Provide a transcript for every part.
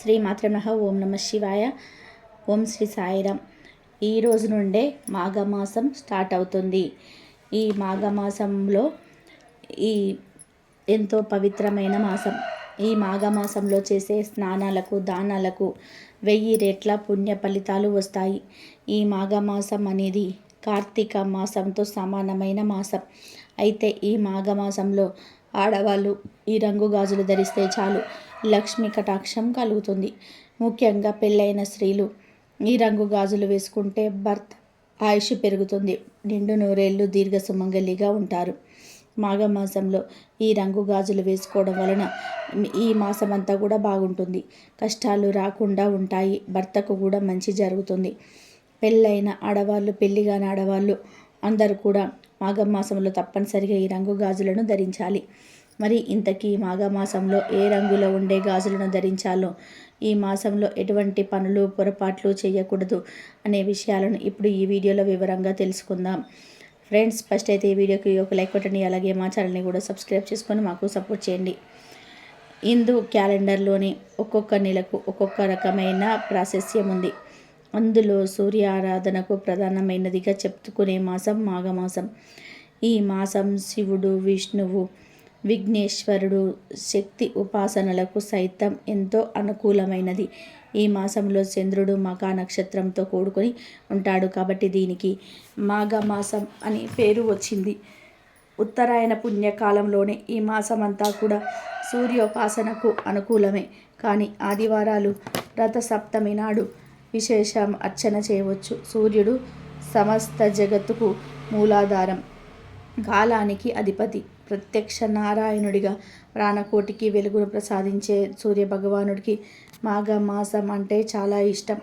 శ్రీ మాత్రమహ ఓం నమ శివాయ. ఓం శ్రీ సాయిరామ్ ఈ రోజు నుండే మాఘమాసం స్టార్ట్ అవుతుంది. ఈ మాఘమాసంలో ఈ ఎంతో పవిత్రమైన మాసం. ఈ మాఘమాసంలో చేసే స్నానాలకు దానాలకు వెయ్యి రెట్ల పుణ్య ఫలితాలు వస్తాయి. ఈ మాఘమాసం అనేది కార్తీక మాసంతో సమానమైన మాసం. అయితే ఈ మాఘమాసంలో ఆడవాళ్ళు ఈ రంగు గాజులు ధరిస్తే చాలు. లక్ష్మి కటాక్షం కలుగుతుంది. ముఖ్యంగా పెళ్ళైన స్త్రీలు ఈ రంగు గాజులు వేసుకుంటే భర్త ఆయుష్ పెరుగుతుంది. నిండు నూరేళ్ళు దీర్ఘ సుమంగలిగా ఉంటారు. మాఘమాసంలో ఈ రంగు గాజులు వేసుకోవడం వలన ఈ మాసం అంతా కూడా బాగుంటుంది. కష్టాలు రాకుండా ఉంటాయి. భర్తకు కూడా మంచి జరుగుతుంది. పెళ్ళైన ఆడవాళ్ళు పెళ్ళిగాని ఆడవాళ్ళు అందరూ కూడా మాఘమాసంలో తప్పనిసరిగా ఈ రంగు గాజులను ధరించాలి. మరి ఇంతకీ మాఘమాసంలో ఏ రంగులో ఉండే గాజులను ధరించాలో? ఈ మాసంలో ఎటువంటి పనులు పొరపాట్లు చేయకూడదు అనే విషయాలను ఇప్పుడు ఈ వీడియోలో వివరంగా తెలుసుకుందాం. ఫ్రెండ్స్ ఫస్ట్ అయితే ఈ వీడియోకి ఒక లైక్ కొట్టండి అలాగే మా ఛానల్ని కూడా సబ్స్క్రైబ్ చేసుకొని మాకు సపోర్ట్ చేయండి. హిందూ క్యాలెండర్లోని ఒక్కొక్క నెలకు ఒక్కొక్క రకమైన ప్రాశస్యం ఉంది అందులో సూర్య ఆరాధనకు ప్రధానమైనదిగా చెప్పుకునే మాసం మాఘమాసం. ఈ మాసం శివుడు విష్ణువు విఘ్నేశ్వరుడు శక్తి ఉపాసనలకు సైతం ఎంతో అనుకూలమైనది. ఈ మాసంలో చంద్రుడు మకా నక్షత్రంతో కూడుకొని ఉంటాడు కాబట్టి దీనికి మాఘమాసం అని పేరు వచ్చింది. ఉత్తరాయణ పుణ్యకాలంలోనే ఈ మాసం అంతా కూడా సూర్యోపాసనకు అనుకూలమే. కానీ ఆదివారాలు రథసప్తమి నాడు విశేషం అర్చన చేయవచ్చు. సూర్యుడు సమస్త జగత్తుకు మూలాధారం. కాలానికి అధిపతి. ప్రత్యక్ష నారాయణుడిగా ప్రాణకోటికి వెలుగును ప్రసాదించే సూర్య భగవానుడికి మాఘమాసం అంటే చాలా ఇష్టం.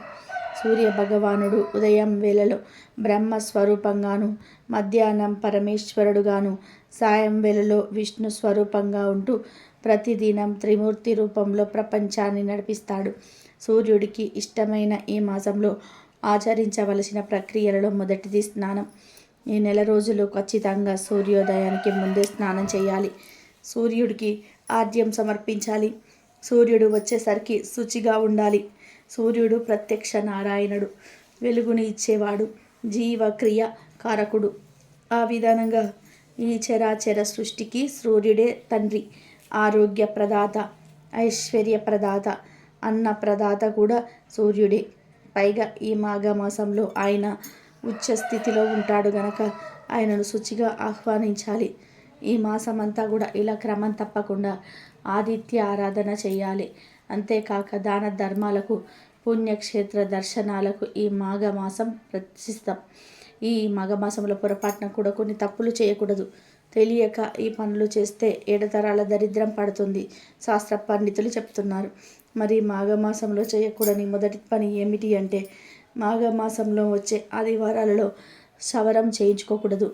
సూర్య భగవానుడు ఉదయం వేళలో బ్రహ్మ స్వరూపంగాను మధ్యాహ్నం పరమేశ్వరుడుగాను సాయం వేళలో విష్ణు స్వరూపంగా ఉంటూ ప్రతిదినం త్రిమూర్తి రూపంలో ప్రపంచాన్ని నడిపిస్తాడు. సూర్యుడికి ఇష్టమైన ఈ మాసంలో ఆచరించవలసిన ప్రక్రియలలో మొదటిది స్నానం. ఈ నెల రోజులు ఖచ్చితంగా సూర్యోదయానికి ముందే స్నానం చేయాలి. సూర్యుడికి ఆద్యం సమర్పించాలి. సూర్యుడు వచ్చేసరికి శుచిగా ఉండాలి. సూర్యుడు ప్రత్యక్ష నారాయణుడు వెలుగుని ఇచ్చేవాడు జీవక్రియ కారకుడు. ఆ విధానంగా ఈ చరాచర సృష్టికి సూర్యుడే తండ్రి ఆరోగ్య ప్రదాత ఐశ్వర్య ప్రదాత అన్న ప్రదాత కూడా సూర్యుడే. పైగా ఈ మాఘమాసంలో ఆయన ఉచ్చ స్థితిలో ఉంటాడు గనక ఆయనను శుచిగా ఆహ్వానించాలి. ఈ మాసం అంతా కూడా ఇలా క్రమం తప్పకుండా ఆదిత్య ఆరాధన చేయాలి. అంతేకాక దాన ధర్మాలకు పుణ్యక్షేత్ర దర్శనాలకు ఈ మాఘమాసం ప్రతిష్టం. ఈ మాఘమాసంలో పొరపాటున కూడా కొన్ని తప్పులు చేయకూడదు. తెలియక ఈ పనులు చేస్తే ఏడతరాల దరిద్రం పడుతుంది శాస్త్ర పండితులు చెప్తున్నారు. మరి మాఘమాసంలో చేయకూడని మొదటి పని ఏమిటి అంటే మాఘమాసంలో వచ్చే ఆదివారాలలో సవరం చేయించుకోకూడదు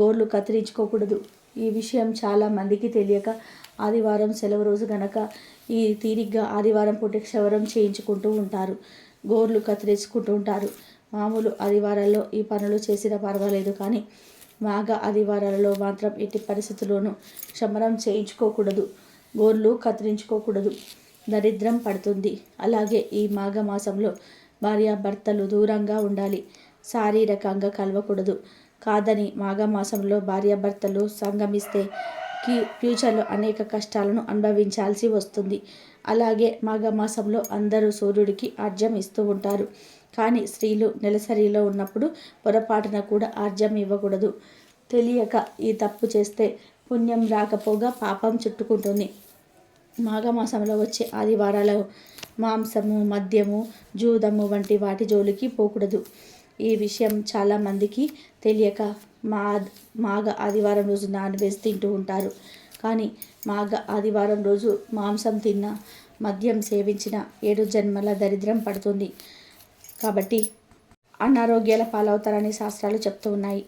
గోర్లు కత్తిరించుకోకూడదు. ఈ విషయం చాలా మందికి తెలియక ఆదివారం సెలవు రోజు గనక ఈ తీరిగ్గా ఆదివారం పూట క్షవరం చేయించుకుంటూ ఉంటారు గోర్లు కత్తిరించుకుంటూ ఉంటారు. మామూలు ఆదివారాల్లో ఈ పనులు చేసినా పర్వాలేదు కానీ మాఘ ఆదివారాలలో మాత్రం ఎట్టి పరిస్థితుల్లోనూ క్షమరం చేయించుకోకూడదు గోర్లు కత్తిరించుకోకూడదు. దరిద్రం పడుతుంది. అలాగే ఈ మాఘమాసంలో భార్యాభర్తలు దూరంగా ఉండాలి. శారీరకంగా కలవకూడదు. కాదని మాఘమాసంలో భార్యాభర్తలు సంగమిస్తే కీ ఫ్యూచర్లో అనేక కష్టాలను అనుభవించాల్సి వస్తుంది. అలాగే మాఘమాసంలో అందరూ సూర్యుడికి ఆర్జం ఇస్తూ ఉంటారు. కానీ స్త్రీలు నెలసరిలో ఉన్నప్పుడు పొరపాటున కూడా ఆర్జం ఇవ్వకూడదు. తెలియక ఈ తప్పు చేస్తే పుణ్యం రాకపోగా పాపం చుట్టుకుంటుంది. మాఘమాసంలో వచ్చే ఆదివారాలు మాంసము మద్యము జూదము వంటి వాటి జోలికి పోకూడదు. ఈ విషయం చాలామందికి తెలియక మా మాఘ ఆదివారం రోజు నాన్ వెజ్ తింటూ ఉంటారు. కానీ మాఘ ఆదివారం రోజు మాంసం తిన్న మద్యం సేవించిన ఏడు జన్మల దరిద్రం పడుతుంది. కాబట్టి అనారోగ్యాల పాలవుతారని శాస్త్రాలు చెప్తూ ఉన్నాయి.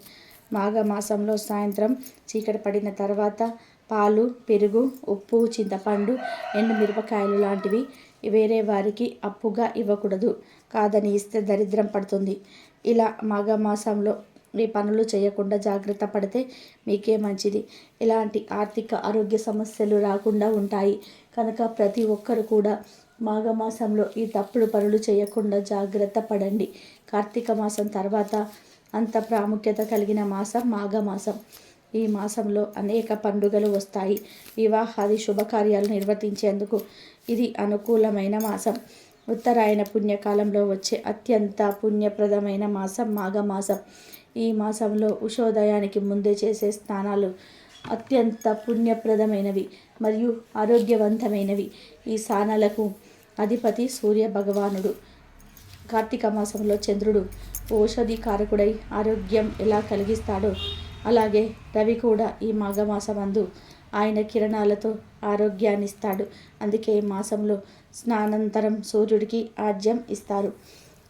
మాఘమాసంలో సాయంత్రం చీకటి పడిన తర్వాత పాలు పెరుగు ఉప్పు చింతపండు ఎండు మిరపకాయలు లాంటివి వేరే వారికి అప్పుగా ఇవ్వకూడదు. కాదని ఇస్తే దరిద్రం పడుతుంది. ఇలా మాఘమాసంలో మీ పనులు చేయకుండా జాగ్రత్త పడితే మీకే మంచిది. ఇలాంటి ఆర్థిక ఆరోగ్య సమస్యలు రాకుండా ఉంటాయి. కనుక ప్రతి ఒక్కరు కూడా మాఘమాసంలో ఈ తప్పుడు పనులు చేయకుండా జాగ్రత్త పడండి. కార్తీక మాసం తర్వాత అంత ప్రాముఖ్యత కలిగిన మాసం మాఘమాసం. ఈ మాసంలో అనేక పండుగలు వస్తాయి. వివాహాది శుభకార్యాలు నిర్వర్తించేందుకు ఇది అనుకూలమైన మాసం. ఉత్తరాయణ పుణ్యకాలంలో వచ్చే అత్యంత పుణ్యప్రదమైన మాసం మాఘమాసం. ఈ మాసంలో ఉషోదయానికి ముందే చేసే స్నానాలు అత్యంత పుణ్యప్రదమైనవి మరియు ఆరోగ్యవంతమైనవి. ఈ స్నానాలకు అధిపతి సూర్య భగవానుడు. కార్తీక మాసంలో చంద్రుడు ఔషధి కారకుడై ఆరోగ్యం ఎలా కలిగిస్తాడో అలాగే రవి కూడా ఈ మాఘమాసమందు ఆయన కిరణాలతో ఆరోగ్యాన్ని ఇస్తాడు అందుకే ఈ మాసంలో స్నానంతరం సూర్యుడికి ఆజ్యం ఇస్తారు.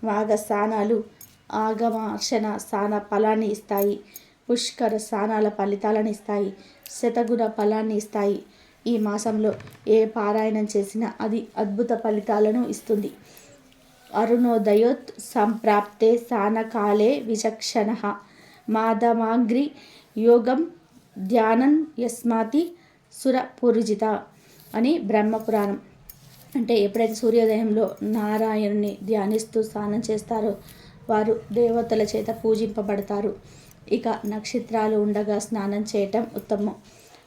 వాగ స్నానాలు ఆగమార్షణ స్థాన ఫలాన్ని ఇస్తాయి. పుష్కర స్నానాల ఫలితాలను ఇస్తాయి. శతగుణ ఫలాన్ని ఇస్తాయి. ఈ మాసంలో ఏ పారాయణం చేసినా అది అద్భుత ఫలితాలను ఇస్తుంది. అరుణోదయోత్ సంప్రాప్తే సానకాలే విచక్షణ. మాధమాగ్రి యోగం ధ్యానం యస్మాతి సురపూర్జిత అని బ్రహ్మపురాణం అంటే ఎప్పుడైతే సూర్యోదయంలో నారాయణుని ధ్యానిస్తూ స్నానం చేస్తారో వారు దేవతల చేత పూజింపబడతారు. ఇక నక్షత్రాలు ఉండగా స్నానం చేయటం ఉత్తమం.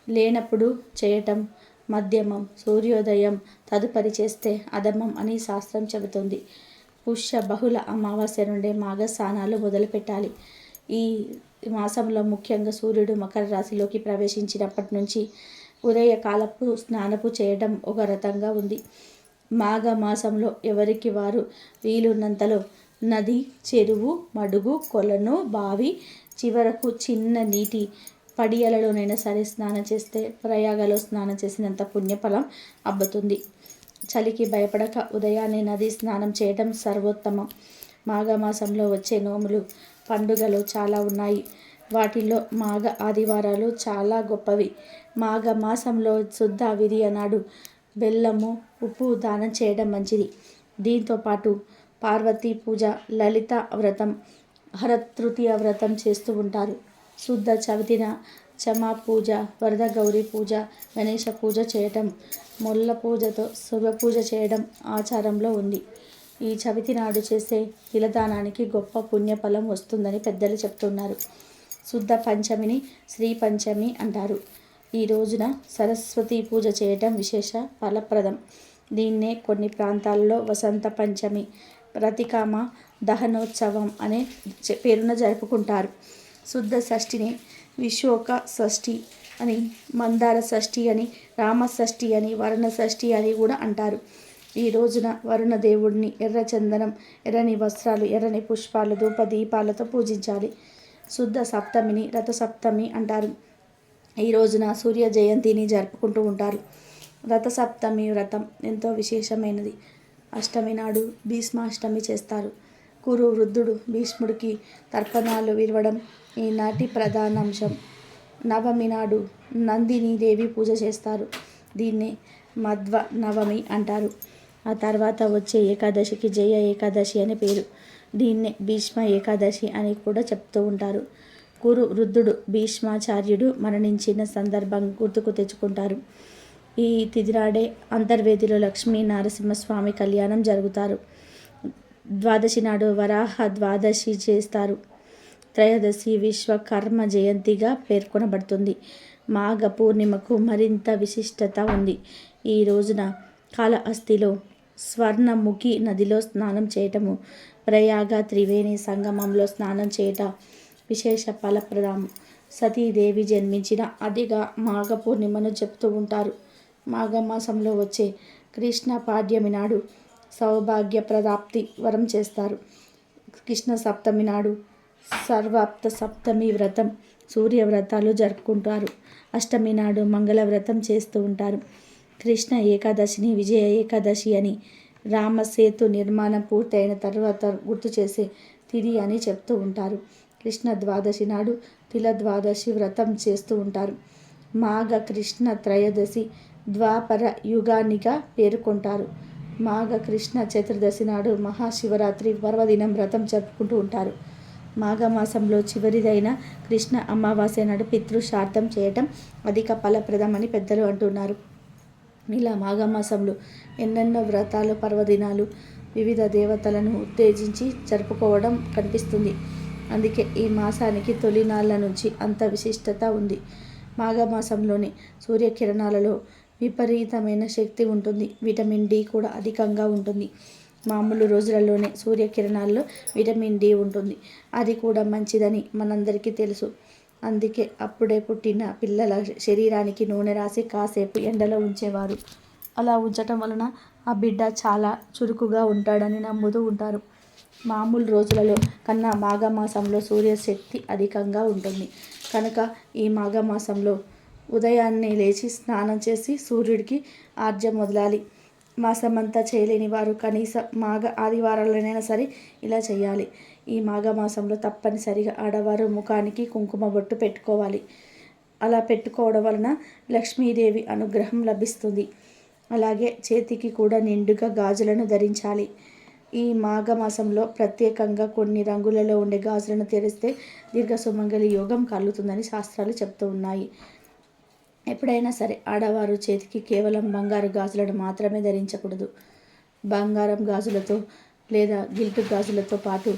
లేనప్పుడు చేయటం మధ్యమం సూర్యోదయం తదుపరి చేస్తే అధమం అని శాస్త్రం చెబుతుంది. పుష్య బహుళ అమావాస్య నుండే మాఘ స్నానాలు మొదలుపెట్టాలి. ఈ మాసంలో ముఖ్యంగా సూర్యుడు మకర రాశిలోకి ప్రవేశించినప్పటి నుంచి ఉదయకాలపు స్నానపు చేయడం ఒక రథంగా ఉంది. మాఘ మాసంలో ఎవరికి వారు వీలున్నంతలో నది చెరువు మడుగు కొలను బావి చివరకు చిన్న నీటి పడియలలోనైనా సరే స్నానం చేస్తే ప్రయాగలో స్నానం చేసినంత పుణ్యఫలం అబ్బుతుంది. చలికి భయపడక ఉదయాన్నే నది స్నానం చేయడం సర్వోత్తమం. మాఘమాసంలో వచ్చే నోములు పండుగలు చాలా ఉన్నాయి. వాటిల్లో మాఘ ఆదివారాలు చాలా గొప్పవి. మాఘ మాసంలో శుద్ధ విధియ నాడు బెల్లము ఉప్పు దానం చేయడం మంచిది. దీంతో పాటు పార్వతీ పూజ లలిత వ్రతం హరతృతీయ వ్రతం చేస్తూ ఉంటారు. శుద్ధ చవితిన చమా పూజ వరద గౌరీ పూజ గణేష పూజ చేయటం మొల్ల పూజతో శుభ పూజ చేయడం ఆచారంలో ఉంది. ఈ చవితి నాడు చేసే తిలదానానికి గొప్ప పుణ్యఫలం వస్తుందని పెద్దలు చెప్తున్నారు. శుద్ధ పంచమిని శ్రీ పంచమి అంటారు. ఈ రోజున సరస్వతి పూజ చేయటం విశేష ఫలప్రదం. దీన్నే కొన్ని ప్రాంతాల్లో వసంత పంచమి ప్రతికామ దహనోత్సవం అనే పేరున జరుపుకుంటారు. శుద్ధ షష్ఠిని విశోక షష్ఠి అని మందార షష్ఠి అని రామ షష్ఠి అని వరుణ షష్ఠి అని కూడా అంటారు. ఈ రోజున వరుణ దేవుడిని ఎర్ర చందనం ఎర్రని వస్త్రాలు ఎర్రని పుష్పాలు ధూప దీపాలతో పూజించాలి. శుద్ధ సప్తమిని రథసప్తమి అంటారు. ఈ రోజున సూర్య జయంతిని జరుపుకుంటూ ఉంటారు. రథసప్తమి వ్రతం ఎంతో విశేషమైనది. అష్టమి నాడు భీష్మాష్టమి చేస్తారు. కురు వృద్ధుడు భీష్ముడికి తర్పణాలు విరవడం ఈనాటి ప్రధాన అంశం. నవమి నాడు నందిని దేవి పూజ చేస్తారు. దీన్ని మధ్వ నవమి అంటారు. ఆ తర్వాత వచ్చే ఏకాదశికి జయ ఏకాదశి అనే పేరు. దీన్నే భీష్మ ఏకాదశి అని కూడా చెప్తూ ఉంటారు. కురు వృద్ధుడు భీష్మాచార్యుడు మరణించిన సందర్భం గుర్తుకు తెచ్చుకుంటారు. ఈ తిదినాడే అంతర్వేదిలో లక్ష్మీ నరసింహస్వామి కళ్యాణం జరుగుతారు. ద్వాదశి నాడు వరాహ ద్వాదశి చేస్తారు. త్రయోదశి విశ్వకర్మ జయంతిగా పేర్కొనబడుతుంది. మాఘ పూర్ణిమకు మరింత విశిష్టత ఉంది. ఈ రోజున కాళహస్తిలో స్వర్ణముఖి నదిలో స్నానం చేయటము. ప్రయాగ త్రివేణి సంగమంలో స్నానం చేయట విశేష ఫలప్రదము సతీదేవి జన్మించిన అదిగా మాఘ పూర్ణిమను చెప్తూ ఉంటారు. మాఘమాసంలో వచ్చే కృష్ణ పాడ్యమి నాడు సౌభాగ్య ప్రదాప్తి వరం చేస్తారు. కృష్ణ సప్తమి నాడు సర్వాప్త సప్తమి వ్రతం సూర్య వ్రతాలు జరుపుకుంటారు. అష్టమి నాడు మంగళ వ్రతం చేస్తూ ఉంటారు. కృష్ణ ఏకాదశిని విజయ ఏకాదశి అని రామసేతు నిర్మాణం పూర్తయిన తర్వాత గుర్తు చేసే తిది అని చెప్తూ ఉంటారు. కృష్ణ ద్వాదశి నాడు తిల ద్వాదశి వ్రతం చేస్తూ ఉంటారు. మాఘ కృష్ణ త్రయోదశి ద్వాపర యుగానిగా పేర్కొంటారు. మాఘ కృష్ణ చతుర్దశి నాడు మహాశివరాత్రి పర్వదినం వ్రతం జరుపుకుంటూ ఉంటారు. మాఘమాసంలో చివరిదైన కృష్ణ అమావాస్య నాడు పితృశార్థం చేయటం అధిక ఫలప్రదమని పెద్దలు అంటున్నారు. ఇలా మాఘమాసంలో ఎన్నెన్నో వ్రతాలు పర్వదినాలు వివిధ దేవతలను ఉత్తేజించి జరుపుకోవడం కనిపిస్తుంది. అందుకే ఈ మాసానికి తొలినాళ్ళ నుంచి అంత విశిష్టత ఉంది. మాఘమాసంలోని సూర్యకిరణాలలో విపరీతమైన శక్తి ఉంటుంది. విటమిన్ డి కూడా అధికంగా ఉంటుంది. మామూలు రోజులలోనే సూర్యకిరణాల్లో విటమిన్ డి ఉంటుంది. అది కూడా మంచిదని మనందరికీ తెలుసు. అందుకే అప్పుడే పుట్టిన పిల్లల శరీరానికి నూనె రాసి కాసేపు ఎండలో ఉంచేవారు. అలా ఉంచటం వలన ఆ బిడ్డ చాలా చురుకుగా ఉంటాడని నమ్ముతూ ఉంటారు. మామూలు రోజులలో కన్నా మాఘమాసంలో సూర్యశక్తి అధికంగా ఉంటుంది. కనుక ఈ మాఘమాసంలో ఉదయాన్నే లేచి స్నానం చేసి సూర్యుడికి ఆర్జం వదలాలి. మాసమంతా చేయలేని వారు కనీసం మాఘ ఆదివారాలనైనా సరే ఇలా చేయాలి. ఈ మాఘమాసంలో తప్పనిసరిగా ఆడవారు ముఖానికి కుంకుమ బొట్టు పెట్టుకోవాలి. అలా పెట్టుకోవడం వలన లక్ష్మీదేవి అనుగ్రహం లభిస్తుంది. అలాగే చేతికి కూడా నిండుగా గాజులను ధరించాలి. ఈ మాఘమాసంలో ప్రత్యేకంగా కొన్ని రంగులలో ఉండే గాజులను తెరిస్తే దీర్ఘ సుమంగళి యోగం కలుగుతుందని శాస్త్రాలు చెప్తూ ఉన్నాయి. ఎప్పుడైనా సరే ఆడవారు చేతికి కేవలం బంగారు గాజులను మాత్రమే ధరించకూడదు. బంగారం గాజులతో లేదా గిల్టు గాజులతో పాటు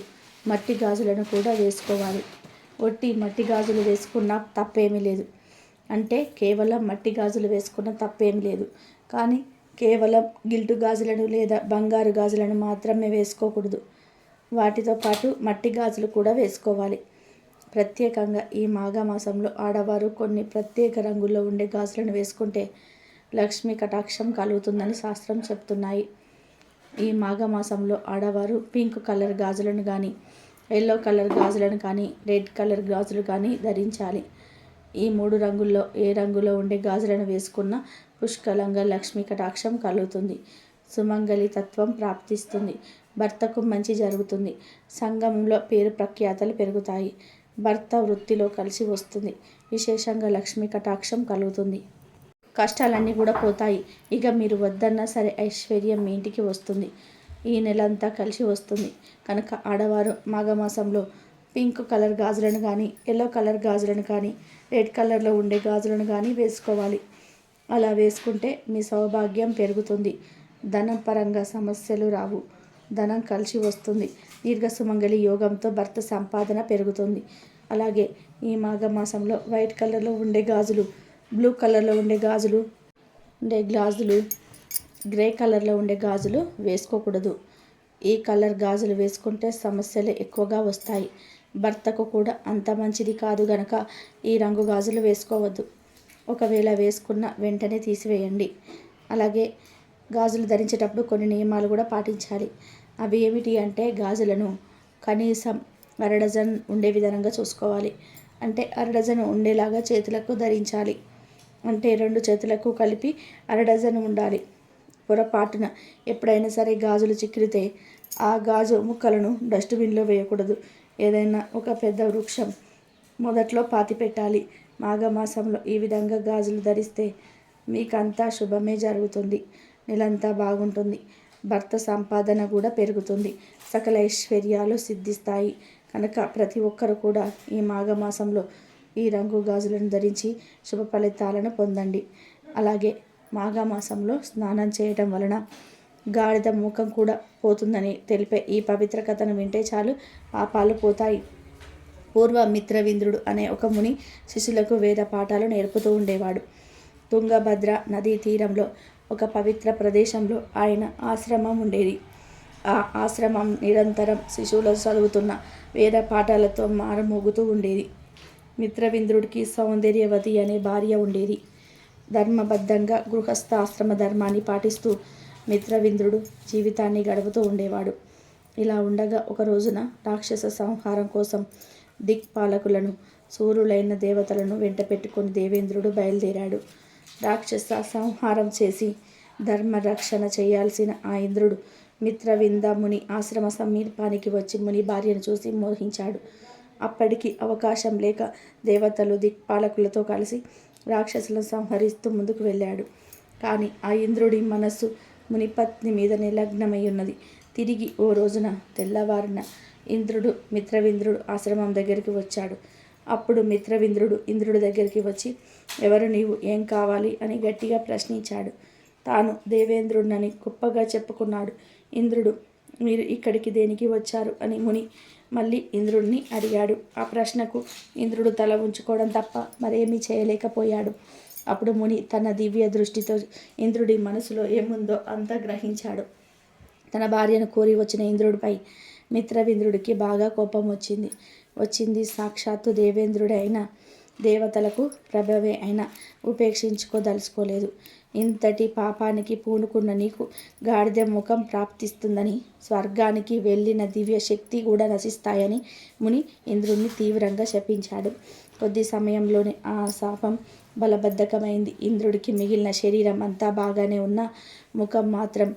మట్టి గాజులను కూడా వేసుకోవాలి. ఒట్టి మట్టి గాజులు వేసుకున్న తప్పేమీ లేదు. అంటే కేవలం మట్టి గాజులు వేసుకున్న తప్పేమీ లేదు. కానీ కేవలం గిల్టు గాజులను లేదా బంగారు గాజులను మాత్రమే వేసుకోకూడదు. వాటితో పాటు మట్టి గాజులు కూడా వేసుకోవాలి. ప్రత్యేకంగా ఈ మాఘమాసంలో ఆడవారు కొన్ని ప్రత్యేక రంగుల్లో ఉండే గాజులను వేసుకుంటే లక్ష్మీ కటాక్షం కలుగుతుందని శాస్త్రం చెప్తున్నాయి. ఈ మాఘమాసంలో ఆడవారు పింక్ కలర్ గాజులను కానీ ఎల్లో కలర్ గాజులను కానీ రెడ్ కలర్ గాజులు కానీ ధరించాలి. ఈ మూడు రంగుల్లో ఏ రంగులో ఉండే గాజులను వేసుకున్న పుష్కలంగా లక్ష్మీ కటాక్షం కలుగుతుంది. సుమంగళి తత్వం ప్రాప్తిస్తుంది. భర్తకు మంచి జరుగుతుంది. సంఘంలో పేరు ప్రఖ్యాతలు పెరుగుతాయి. భర్త వృత్తిలో కలిసి వస్తుంది. విశేషంగా లక్ష్మీ కటాక్షం కలుగుతుంది. కష్టాలన్నీ కూడా పోతాయి. ఇక మీరు వద్దన్నా సరే ఐశ్వర్యం మీ ఇంటికి వస్తుంది. ఈ నెలంతా కలిసి వస్తుంది. కనుక ఆడవారు మాఘమాసంలో పింక్ కలర్ గాజులను కానీ ఎల్లో కలర్ గాజులను కానీ రెడ్ కలర్లో ఉండే గాజులను కానీ వేసుకోవాలి. అలా వేసుకుంటే మీ సౌభాగ్యం పెరుగుతుంది. ధనం పరంగా సమస్యలు రావు. ధనం కలిసి వస్తుంది. దీర్ఘ సుమంగళి యోగంతో భర్త సంపాదన పెరుగుతుంది. అలాగే ఈ మాఘమాసంలో వైట్ కలర్లో ఉండే గాజులు బ్లూ కలర్లో ఉండే గాజులు ఉండే గ్లాజులు గ్రే కలర్లో ఉండే గాజులు వేసుకోకూడదు. ఈ కలర్ గాజులు వేసుకుంటే సమస్యలు ఎక్కువగా వస్తాయి. భర్తకు కూడా అంత మంచిది కాదు గనక ఈ రంగు గాజులు వేసుకోవద్దు. ఒకవేళ వేసుకున్న వెంటనే తీసివేయండి. అలాగే గాజులు ధరించేటప్పుడు కొన్ని నియమాలు కూడా పాటించాలి. అవి ఏమిటి అంటే గాజులను. కనీసం అర డజన్ ఉండే విధంగా చూసుకోవాలి. అంటే అరడజన్ ఉండేలాగా చేతులకు ధరించాలి. అంటే రెండు చేతులకు కలిపి అరడజన్ ఉండాలి. పొరపాటున ఎప్పుడైనా సరే గాజులు చిక్కిరితే ఆ గాజు ముక్కలను డస్ట్బిన్లో వేయకూడదు. ఏదైనా ఒక పెద్ద వృక్షం మొదట్లో పాతి పెట్టాలి. మాఘమాసంలో ఈ విధంగా గాజులు ధరిస్తే మీకంతా శుభమే జరుగుతుంది. నెలంతా బాగుంటుంది. భర్త సంపాదన కూడా పెరుగుతుంది. సకల ఐశ్వర్యాలు సిద్ధిస్తాయి. కనుక ప్రతి ఒక్కరు కూడా ఈ మాఘమాసంలో ఈ రంగు గాజులను ధరించి శుభ ఫలితాలను పొందండి. అలాగే మాఘమాసంలో స్నానం చేయటం వలన గాడిద ముఖం కూడా పోతుందని తెలిపే ఈ పవిత్ర కథను వింటే చాలు పాపాలు పోతాయి. పూర్వ మిత్రవింద్రుడు అనే ఒక ముని శిష్యులకు వేద పాఠాలు నేర్పుతూ ఉండేవాడు. తుంగభద్ర నదీ తీరంలో ఒక పవిత్ర ప్రదేశంలో ఆయన ఆశ్రమం ఉండేది. ఆ ఆశ్రమం నిరంతరం శిశువులు చదువుతున్న వేద పాఠాలతో మారుమోగుతూ ఉండేది. మిత్రవింద్రుడికి సౌందర్యవతి అనే భార్య ఉండేది. ధర్మబద్ధంగా గృహస్థాశ్రమ ధర్మాన్ని పాటిస్తూ మిత్రవింద్రుడు జీవితాన్ని గడుపుతూ ఉండేవాడు. ఇలా ఉండగా ఒక రోజున రాక్షస సంహారం కోసం దిక్పాలకులను సూర్యులైన దేవతలను వెంట పెట్టుకుని దేవేంద్రుడు బయలుదేరాడు. రాక్షస సంహారం చేసి ధర్మరక్షణ చేయాల్సిన ఆ ఇంద్రుడు మిత్రవింద ముని ఆశ్రమ సమీపానికి వచ్చి ముని భార్యను చూసి మోహించాడు. అప్పటికి అవకాశం లేక దేవతలు దిక్పాలకులతో కలిసి రాక్షసులను సంహరిస్తూ ముందుకు వెళ్ళాడు. కానీ ఆ ఇంద్రుడి మనస్సు మునిపత్ని మీద నిలగ్నమై ఉన్నది తిరిగి ఓ రోజున తెల్లవారిన ఇంద్రుడు మిత్రవింద్రుడు ఆశ్రమం దగ్గరికి వచ్చాడు. అప్పుడు మిత్రవింద్రుడు ఇంద్రుడి దగ్గరికి వచ్చి ఎవరు నీవు ఏం కావాలి అని గట్టిగా ప్రశ్నించాడు. తాను దేవేంద్రుడినని గొప్పగా చెప్పుకున్నాడు. ఇంద్రుడు మీరు ఇక్కడికి దేనికి వచ్చారు? అని ముని మళ్ళీ ఇంద్రుడిని అడిగాడు. ఆ ప్రశ్నకు ఇంద్రుడు తల ఉంచుకోవడం తప్ప మరేమీ చేయలేకపోయాడు. అప్పుడు ముని తన దివ్య దృష్టితో ఇంద్రుడి మనసులో ఏముందో అంతా గ్రహించాడు. తన భార్యను కోరి వచ్చిన ఇంద్రుడిపై మిత్రవింద్రుడికి బాగా కోపం వచ్చింది. వచ్చింది సాక్షాత్తు దేవేంద్రుడే దేవతలకు ప్రభవే అయినా ఉపేక్షించుకోదలుచుకోలేదు. ఇంతటి పాపానికి పూనుకున్న నీకు గాడిద ముఖం ప్రాప్తిస్తుందని స్వర్గానికి వెళ్ళిన దివ్య శక్తి కూడా నశిస్తాయని ముని ఇంద్రుణ్ణి తీవ్రంగా శపించాడు. కొద్ది సమయంలోనే ఆ శాపం బలబద్ధకమైంది. ఇంద్రుడికి మిగిలిన శరీరం అంతా బాగానే ఉన్న ముఖం మాత్రం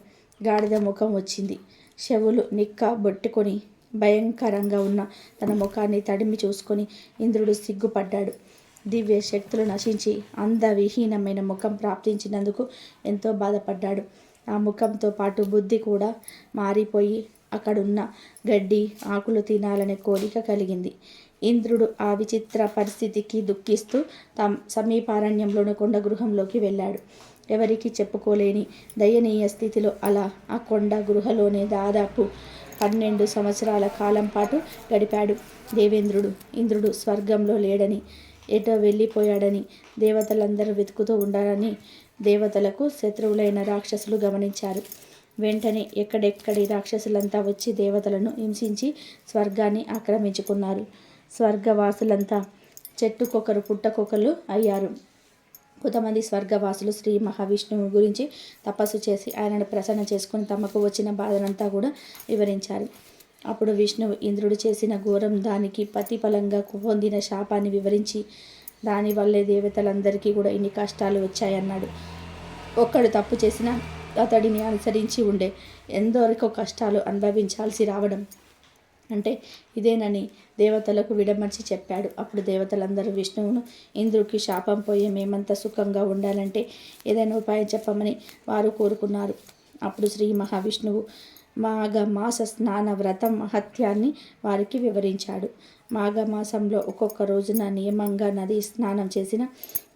గాడిద ముఖం వచ్చింది. చెవులు నిక్క బొట్టుకొని భయంకరంగా ఉన్న తన ముఖాన్ని తడిమి చూసుకొని ఇంద్రుడు సిగ్గుపడ్డాడు. దివ్య శక్తులు నశించి అందవిహీనమైన ముఖం ప్రాప్తించినందుకు ఎంతో బాధపడ్డాడు. ఆ ముఖంతో పాటు బుద్ధి కూడా మారిపోయి అక్కడున్న గడ్డి ఆకులు తినాలనే కోరిక కలిగింది. ఇంద్రుడు ఆ విచిత్ర పరిస్థితికి దుఃఖిస్తూ తమ సమీపారణ్యంలోని కొండ గృహంలోకి వెళ్ళాడు. ఎవరికి చెప్పుకోలేని దయనీయ స్థితిలో అలా ఆ కొండ గృహలోనే దాదాపు పన్నెండు సంవత్సరాల కాలం పాటు గడిపాడు దేవేంద్రుడు. ఇంద్రుడు స్వర్గంలో లేడని ఎటో వెళ్ళిపోయాడని దేవతలందరూ వెతుకుతూ ఉండాలని దేవతలకు శత్రువులైన రాక్షసులు గమనించారు. వెంటనే ఎక్కడెక్కడి రాక్షసులంతా వచ్చి దేవతలను హింసించి స్వర్గాన్ని ఆక్రమించుకున్నారు. స్వర్గవాసులంతా చెట్టుకొకరు పుట్టకొకరు అయ్యారు. కొంతమంది స్వర్గవాసులు శ్రీ మహావిష్ణువు గురించి తపస్సు చేసి ఆయనను ప్రసన్న చేసుకుని తమకు వచ్చిన బాధనంతా కూడా వివరించారు. అప్పుడు విష్ణువు ఇంద్రుడు చేసిన ఘోరం దానికి ప్రతిఫలంగా పొందిన శాపాన్ని వివరించి దానివల్లే దేవతలందరికీ కూడా ఇన్ని కష్టాలు వచ్చాయన్నాడు. ఒక్కడు తప్పు చేసిన అతడిని అనుసరించి ఉండే ఎందరికో కష్టాలు అనుభవించాల్సి రావడం అంటే ఇదేనని దేవతలకు విడమర్చి చెప్పాడు. అప్పుడు దేవతలందరూ విష్ణువును ఇంద్రుడికి శాపం పోయే మేమంతా సుఖంగా ఉండాలంటే ఏదైనా ఉపాయం చెప్పమని వారు కోరుకున్నారు. అప్పుడు శ్రీ మహావిష్ణువు మాఘమాస స్నాన వ్రతం మహత్యాన్ని వారికి వివరించాడు. మాఘమాసంలో ఒక్కొక్క రోజున నియమంగా నది స్నానం చేసిన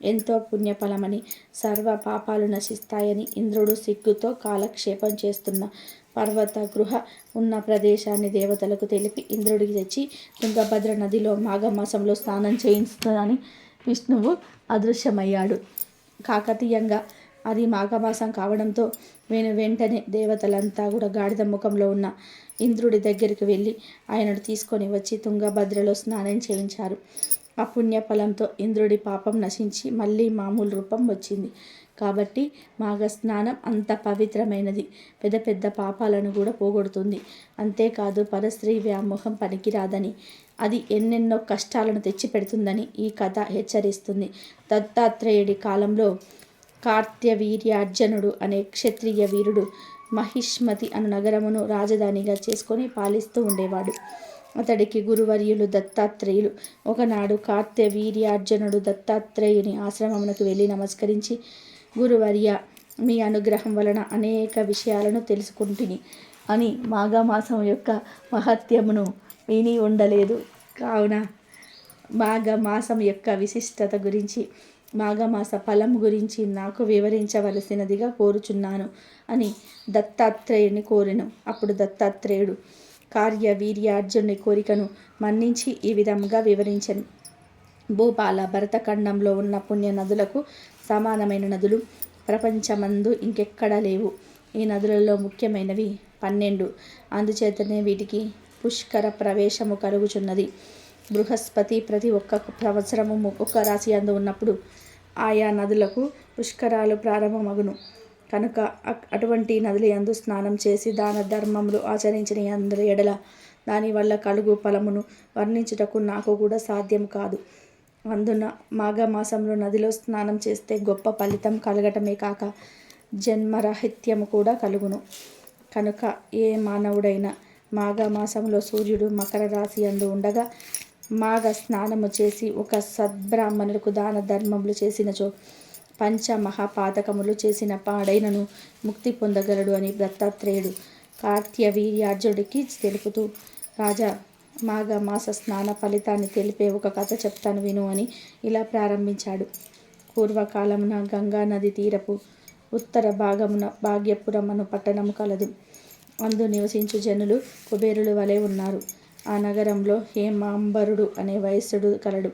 ఎంతో పుణ్యఫలమని సర్వ పాపాలు నశిస్తాయని ఇంద్రుడు సిగ్గుతో కాలక్షేపం చేస్తున్న పర్వత గృహ ఉన్న ప్రదేశాన్ని దేవతలకు తెలిపి ఇంద్రుడికి తెచ్చి తుంగభద్ర నదిలో మాఘమాసంలో స్నానం చేయిస్తుందని విష్ణువు అదృశ్యమయ్యాడు. కాకతీయంగా అది మాఘమాసం కావడంతో నేను వెంటనే దేవతలంతా కూడా గాడిద ముఖంలో ఉన్న ఇంద్రుడి దగ్గరికి వెళ్ళి ఆయనను తీసుకొని వచ్చి తుంగభద్రలో స్నానం చేయించారు. ఆ పుణ్యఫలంతో ఇంద్రుడి పాపం నశించి మళ్ళీ మామూలు రూపం వచ్చింది. కాబట్టి మాఘ స్నానం అంత పవిత్రమైనది. పెద్ద పెద్ద పాపాలను కూడా పోగొడుతుంది. అంతేకాదు పరస్త్రీ వ్యామోహం పనికిరాదని అది ఎన్నెన్నో కష్టాలను తెచ్చిపెడుతుందని ఈ కథ హెచ్చరిస్తుంది. దత్తాత్రేయుడి కాలంలో కార్త్యవీర్యార్జనుడు అనే క్షత్రియ వీరుడు మహిష్మతి అను నగరమును రాజధానిగా చేసుకొని పాలిస్తూ ఉండేవాడు. అతడికి గురువర్యులు దత్తాత్రేయులు. ఒకనాడు కార్త్యవీర్యార్జునుడు దత్తాత్రేయుని ఆశ్రమమునకు వెళ్ళి నమస్కరించి గురువర్య మీ అనుగ్రహం వలన అనేక విషయాలను తెలుసుకుంటుని అని మాఘమాసం యొక్క మహత్యమును విని ఉండలేదు. కావున మాఘమాసం యొక్క విశిష్టత గురించి మాఘమాస ఫలం గురించి నాకు వివరించవలసినదిగా కోరుచున్నాను అని దత్తాత్రేయుని కోరెను. అప్పుడు దత్తాత్రేయుడు కార్య వీర్యార్జుని కోరికను మన్నించి ఈ విధంగా వివరించను. భూపాల భరతఖండంలో ఉన్న పుణ్య నదులకు సమానమైన నదులు ప్రపంచమందు ఇంకెక్కడా లేవు. ఈ నదులలో ముఖ్యమైనవి పన్నెండు. అందుచేతనే వీటికి పుష్కర ప్రవేశము కలుగుచున్నది. బృహస్పతి ప్రతి ఒక్క సంవత్సరము ఒక్కొక్క రాశి అందు ఉన్నప్పుడు ఆయా నదులకు పుష్కరాలు ప్రారంభమగును. కనుక అటువంటి నదుల యందు స్నానం చేసి దాన ధర్మములు ఆచరించిన అందరి ఎడల దానివల్ల కలుగు ఫలమును వర్ణించుటకు నాకు కూడా సాధ్యం కాదు. అందున మాఘమాసంలో నదిలో స్నానం చేస్తే గొప్ప ఫలితం కలగటమే కాక జన్మరాహిత్యము కూడా కలుగును. కనుక ఏ మానవుడైనా మాఘమాసంలో సూర్యుడు మకర రాశి అందు ఉండగా మాఘ స్నానము చేసి ఒక సద్బ్రాహ్మణులకు దాన ధర్మములు చేసినచో పంచ మహాపాతకములు చేసిన పాడైనను ముక్తి పొందగలడు అని దత్తాత్రేయుడు కార్త్యవీర్యార్జుడికి తెలుపుతూ రాజా మాఘ మాస స్నాన ఫలితాన్ని తెలిపే ఒక కథ చెప్తాను విను అని ఇలా ప్రారంభించాడు. పూర్వకాలమున గంగా నది తీరపు ఉత్తర భాగమున భాగ్యపురం అను పట్టణము కలదు. అందు నివసించు జనులు కుబేరుల వలె ఉన్నారు. ఆ నగరంలో హేమాంబరుడు అనే వయస్సుడు కలడు.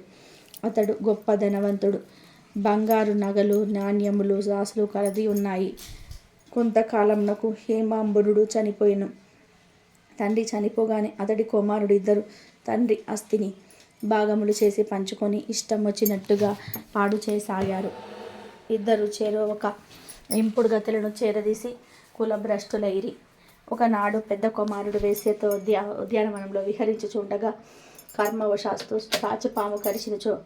అతడు గొప్ప ధనవంతుడు. బంగారు నగలు నాణ్యములు రాసులు కలది ఉన్నాయి. కొంతకాలంనకు హేమాంబరుడు చనిపోయిను. తండ్రి చనిపోగానే అతడి కుమారుడు ఇద్దరు తండ్రి అస్థిని భాగములు చేసి పంచుకొని ఇష్టం వచ్చినట్టుగా పాడు చేసాగారు ఇద్దరు చేరో ఒక ఇంపుడు గతులను చేరదీసి కులభ్రష్టులైరి ఒకనాడు పెద్ద కుమారుడు వేసేతో ఉద్యా ఉద్యానవనంలో విహరించుచుండగా కర్మవశాస్తు పాము కరిచినచో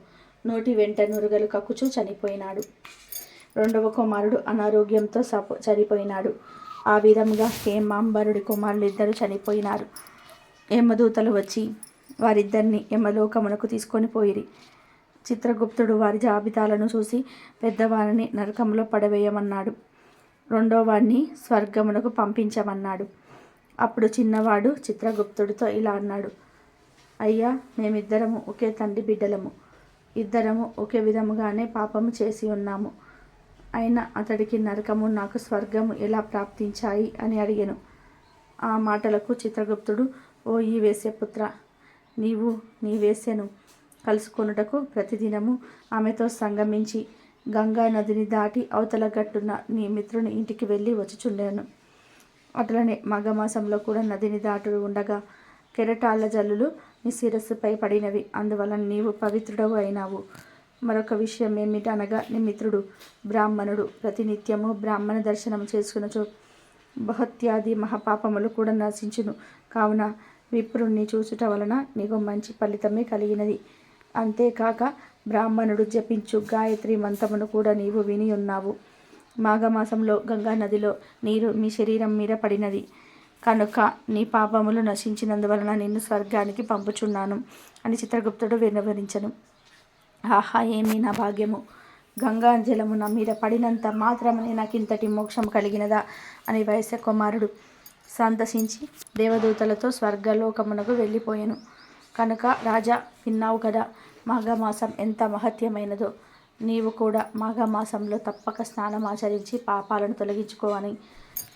నోటి వెంట నురుగలు కక్కుచూ చనిపోయినాడు. రెండవ కుమారుడు అనారోగ్యంతో సప చనిపోయినాడు. ఆ విధంగా హేమాంబరుడి కుమారులు ఇద్దరు చనిపోయినారు. యమదూతలు వచ్చి వారిద్దరిని యమలోకమునకు తీసుకొని పోయిరి. చిత్రగుప్తుడు వారి జాబితాలను చూసి పెద్దవారిని నరకంలో పడవేయమన్నాడు. రెండోవాడిని స్వర్గమునకు పంపించమన్నాడు. అప్పుడు చిన్నవాడు చిత్రగుప్తుడితో ఇలా అన్నాడు. అయ్యా మేమిద్దరము ఒకే తండ్రి బిడ్డలము. ఇద్దరము ఒకే విధముగానే పాపము చేసి ఉన్నాము. అయినా అతడికి నరకము నాకు స్వర్గము ఎలా ప్రాప్తించాయి అని అడిగాను. ఆ మాటలకు చిత్రగుప్తుడు ఓ ఈ వేశ్యపుత్ర నీవు నీ వేసెను కలుసుకొనుటకు ప్రతిదినము ఆమెతో సంగమించి గంగా నదిని దాటి అవతల గట్టున నీ మిత్రుని ఇంటికి వెళ్ళి వచ్చుచుండాను అట్లనే మాఘమాసంలో కూడా నదిని దాటు ఉండగా కెరటాల జల్లులు నీ శిరస్సుపై పడినవి. అందువలన నీవు పవిత్రుడవు అయినావు. మరొక విషయం ఏమిటనగా నీ మిత్రుడు బ్రాహ్మణుడు. ప్రతినిత్యము బ్రాహ్మణ దర్శనం చేసుకునచో బహత్యాది మహాపాపములు కూడా నశించును. కావున విప్రుణ్ణి చూచుట వలన నీకు మంచి ఫలితమే కలిగినది. అంతేకాక బ్రాహ్మణుడు జపించు గాయత్రి మంత్రమును కూడా నీవు విని ఉన్నావు. మాఘమాసంలో గంగా నదిలో నీరు మీ శరీరం మీద పడినది. కనుక నీ పాపములు నశించినందువలన నిన్ను స్వర్గానికి పంపుచున్నాను అని చిత్రగుప్తుడు వినవరించను ఆహా ఏమి నా భాగ్యము? గంగా జలము నా మీద పడినంత మాత్రమే నాకు ఇంతటి మోక్షం కలిగినదా? అని వయస్య కుమారుడు సంతసించి దేవదూతలతో స్వర్గలోకమునకు వెళ్ళిపోయాను. కనుక రాజా విన్నావు కదా మాఘమాసం ఎంత మహత్యమైనదో. నీవు కూడా మాఘమాసంలో తప్పక స్నానం ఆచరించి పాపాలను తొలగించుకోవని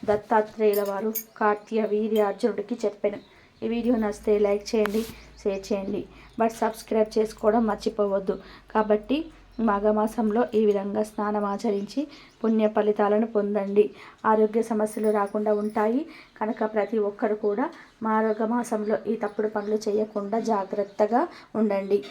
దత్తాత్రేయుల వారు కార్తీయ వీర్యార్జునుడికి చెప్పాను. ఈ వీడియో నచ్చితే లైక్ చేయండి షేర్ చేయండి. బట్ సబ్స్క్రైబ్ చేసుకోవడం మర్చిపోవద్దు. కాబట్టి మాఘమాసంలో ఈ విధంగా స్నానం ఆచరించి పుణ్య ఫలితాలను పొందండి. ఆరోగ్య సమస్యలు రాకుండా ఉంటాయి. కనుక ప్రతి ఒక్కరు కూడా మాఘమాసంలో ఈ తప్పుడు పనులు చేయకుండా జాగ్రత్తగా ఉండండి.